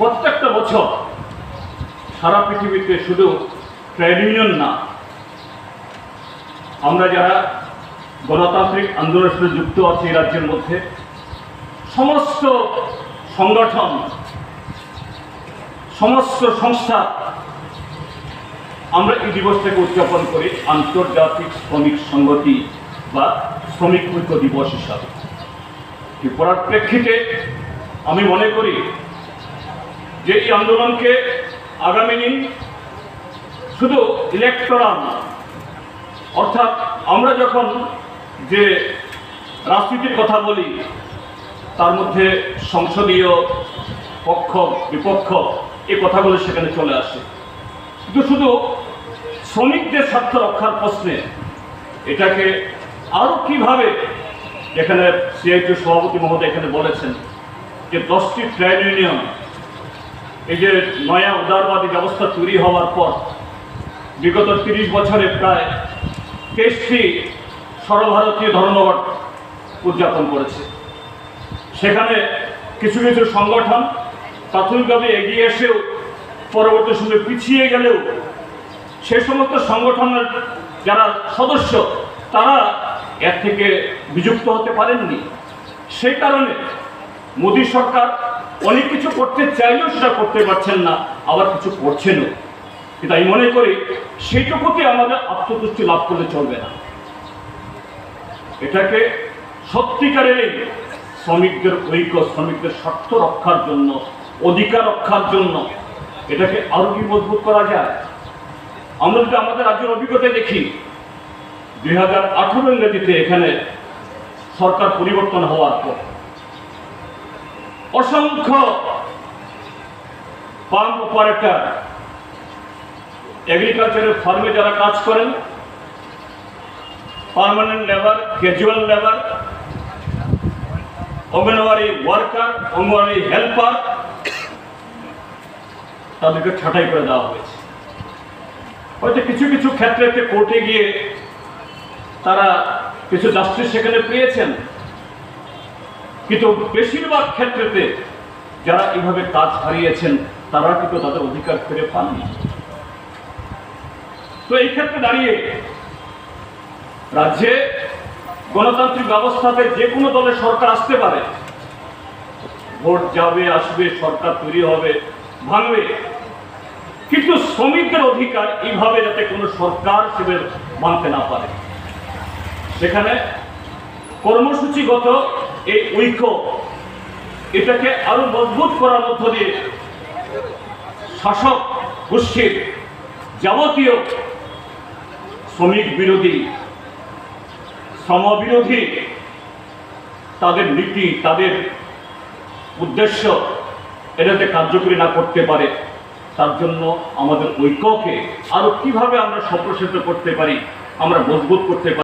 প্রত্যেকটা বছর সারা পৃথিবীতে শুধু ট্রেড ইউনিয়ন না, আমরা যারা গণতান্ত্রিক আন্দোলনের সাথে যুক্ত আছি এই রাজ্যের মধ্যে, সমস্ত সংগঠন, সমস্ত সংস্থা, আমরা এই দিবসটাকে উদযাপন করি আন্তর্জাতিক শ্রমিক সংগতি বা শ্রমিক ঐক্য দিবস হিসাবে। পড়ার প্রেক্ষিতে আমি মনে করি যে এই আন্দোলনকে আগামী দিন শুধু ইলেকট্রাল অর্থাৎ আমরা যখন যে রাজনীতির কথা বলি, তার মধ্যে সংসদীয় পক্ষ, বিপক্ষ, এই কথাগুলো সেখানে চলে আসে। কিন্তু শুধু শ্রমিকদের স্বার্থ রক্ষার প্রশ্নে এটাকে আরও কীভাবে এখানে সিআইটি সভাপতি মহোদয় এখানে বলেছেন যে দশটি ট্রেড ইউনিয়ন এই যে নয়া উদারবাদী ব্যবস্থা তৈরি হওয়ার পর বিগত তিরিশ বছরে প্রায় তেইশটি সর্বভারতীয় ধর্মঘট উদযাপন করেছে। সেখানে কিছু কিছু সংগঠন প্রাথমিকভাবে এগিয়ে এসেও পরবর্তী সময়ে পিছিয়ে গেলেও সে সমস্ত সংগঠনের যারা সদস্য, তারা এর থেকে বিযুক্ত হতে পারেননি। সেই কারণে মোদী সরকার অনেক কিছু করতে চাইলেও সেটা করতে পারছেন না, আবার কিছু করছেনও। কিন্তু আমি মনে করি, সেইটুকুতে আমাদের আত্মতুষ্টি লাভ করলে চলবে না। এটাকে সত্যিকারের শ্রমিকদের ঐক্য, শ্রমিকদের স্বার্থ রক্ষার জন্য, অধিকার রক্ষার জন্য এটাকে আরও কি মজবুত করা যায়? আমরা যদি আমাদের রাজ্যের অভিজ্ঞতায় দেখি, দুই হাজার আঠারো ইংরেজিতে এখানে সরকার পরিবর্তন হওয়ার পর অসংখ্য পাম্প অপারেটর এগ্রিকালচারের ফার্মে যারা কাজ করেন permanent labour casual labour anganwadi worker anganwadi helper তাদেরকে ছাঁটাই করে দেওয়া হয়েছে। হয়তো কিছু কিছু ক্ষেত্রে কোর্টে গিয়ে তারা কিছু জাস্টিস সেখানে পেয়েছেন। কিন্তু বেশিরভাগ ক্ষেত্রেতে যারা এইভাবে কাজ হারিয়েছেন, তারা কিন্তু তাদের অধিকার ফিরে পাননি। তো এই ক্ষেত্রে দাঁড়িয়ে রাজ্যে গণতান্ত্রিক ব্যবস্থাতে যে কোনো দলের সরকার আসতে পারে। ভোট যাবে, আসবে, সরকার তৈরি হবে, ভাঙবে। কিন্তু শ্রমিকদের অধিকার এইভাবে যাতে কোনো সরকার হিসেবে মানতে না পারে। সেখানে কর্মসূচিগত এই ঐক্য এটাকে আরও মজবুত করার মধ্য দিয়ে শাসক গোষ্ঠীর যাবতীয় শ্রমিক বিরোধী শ্রমবিরোধী তাদের নীতি, তাদের উদ্দেশ্য এটাতে কার্যকরী না করতে পারে, তার জন্য আমাদের ঐক্যকে আরও কীভাবে আমরা সম্প্রসারিত করতে পারি, আমরা মজবুত করতে পারি।